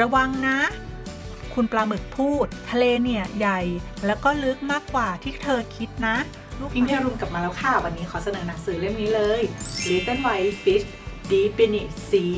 ระวังนะ คุณปลาหมึกพูด ทะเลเนี่ยใหญ่ แล้วก็ลึกมากกว่าที่เธอคิดนะพิงเพรุมกลับมาแล้วค่ะ วันนี้ขอเสนอหนังสือเล่มนี้เลย Little White Fish Deep Beneath Sea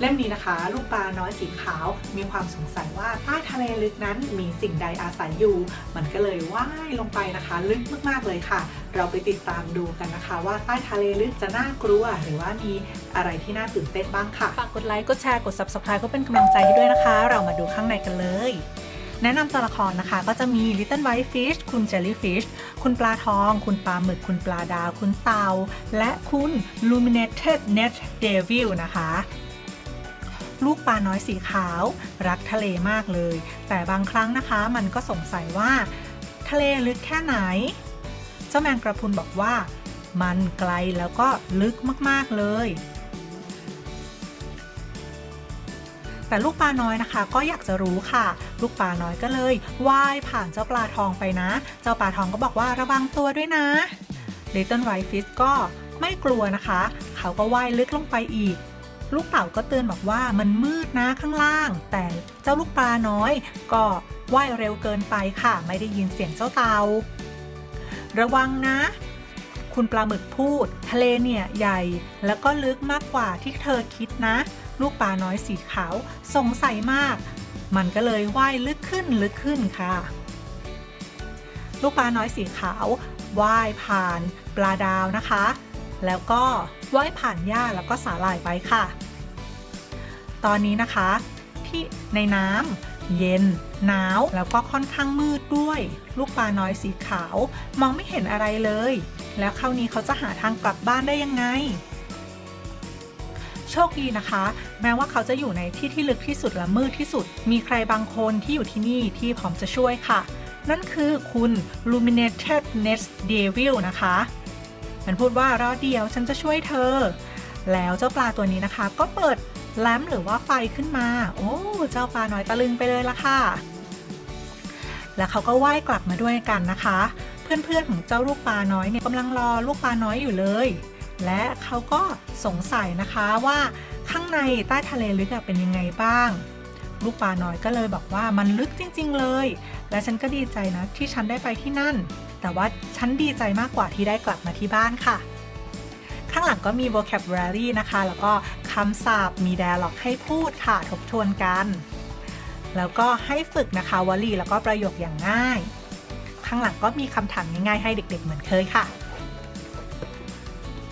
เล่มนี้นะคะลูกปลาน้อยสีขาว มีความสงสัยว่าใต้ทะเลลึกนั้นมีสิ่งใดอาศัยอยู่ มันก็เลยว่ายลงไปนะคะ ลึกมากๆเลยค่ะ เราไปติดตามดูกันนะคะ ว่าใต้ทะเลลึกจะน่ากลัว หรือว่ามีอะไรที่น่าตื่นเต้นบ้างค่ะฝากกดไลค์กดแชร์กด subscribe ก็เป็นกำลังใจให้ด้วยนะคะ เรามาดูข้างในกันเลย แนะนำตัวละครนะคะ ก็จะมี Little White Fish คุณ Jellyfish คุณปลาทอง คุณปลาหมึก คุณปลาดาว คุณเตาและคุณ Luminated Net Devil นะคะลูกปลาน้อยสีขาวรักทะเลมากเลย แต่บางครั้งนะคะ มันก็สงสัยว่า ทะเลลึกแค่ไหน เจ้าแมงกระพุนบอกว่า มันไกลแล้วก็ลึกมากๆเลย แต่ลูกปลาน้อยนะคะ ก็อยากจะรู้ค่ะ ลูกปลาน้อยก็เลยว่ายผ่านเจ้าปลาทองไปนะ เจ้าปลาทองก็บอกว่าระวังตัวด้วยนะ Little White Fish ก็ไม่กลัวนะคะ เขาก็ว่ายลึกลงไปอีก ลูกเต่าก็เตือนบอกว่ามันมืดนะข้างล่าง แต่เจ้าลูกปลาน้อย ก็ว่ายเร็วเกินไปค่ะ ไม่ได้ยินเสียงเจ้าเต่า ระวังนะ คุณปลาหมึกพูด ทะเลเนี่ยใหญ่ แล้วก็ลึกมากกว่าที่เธอคิดนะ ลูกปลาน้อยสีขาวสงสัยมาก มันก็เลยว่ายลึกขึ้นลึกขึ้นค่ะ ลูกปลาน้อยสีขาวว่ายผ่านปลาดาวนะคะ แล้วก็ว่ายผ่านหญ้าแล้วก็สาหร่ายไปค่ะ ตอนนี้นะคะ ที่ในน้ำเย็น หนาว แล้วก็ค่อนข้างมืดด้วย ลูกปลาน้อยสีขาว มองไม่เห็นอะไรเลย แล้วคราวนี้เขาจะหาทางกลับบ้านได้ยังไง โชคดีนะคะ แม้ว่าเขาจะอยู่ในที่ที่ลึกที่สุดและมืดที่สุด มีใครบางคนที่อยู่ที่นี่ที่พร้อมจะช่วยค่ะ นั่นคือคุณ Luminated Nest Devil นะคะ มันพูดว่ารอเดียวฉันจะช่วยเธอ แล้วเจ้าปลาตัวนี้นะคะ ก็เปิดแลมหรือว่าไฟขึ้นมา โอ้เจ้าปลาน้อยตะลึงไปเลยละค่ะ แล้วเขาก็ว่ายกลับมาด้วยกันนะคะ เพื่อนๆของเจ้าลูกปลาน้อยเนี่ยกำลังรอลูกปลาน้อยอยู่เลย และเขาก็สงสัยนะคะว่าข้างในใต้ทะเลลึกเป็นยังไงบ้าง ลูกปลาน้อยก็เลยบอกว่ามันลึกจริง ๆ เลย และฉันก็ดีใจนะที่ฉันได้ไปที่นั่น แต่ว่าฉันดีใจมากกว่าที่ได้กลับมาที่บ้านค่ะ ข้างหลังก็มี vocabulary นะคะ แล้วก็คำศัพท์มี dialog ให้พูดค่ะทบทวนกัน แล้วก็ให้ฝึกนะคะวลีแล้วก็ประโยคอย่างง่าย ข้างหลังก็มีคำถามง่ายๆให้เด็ก ๆ เหมือนเคยค่ะ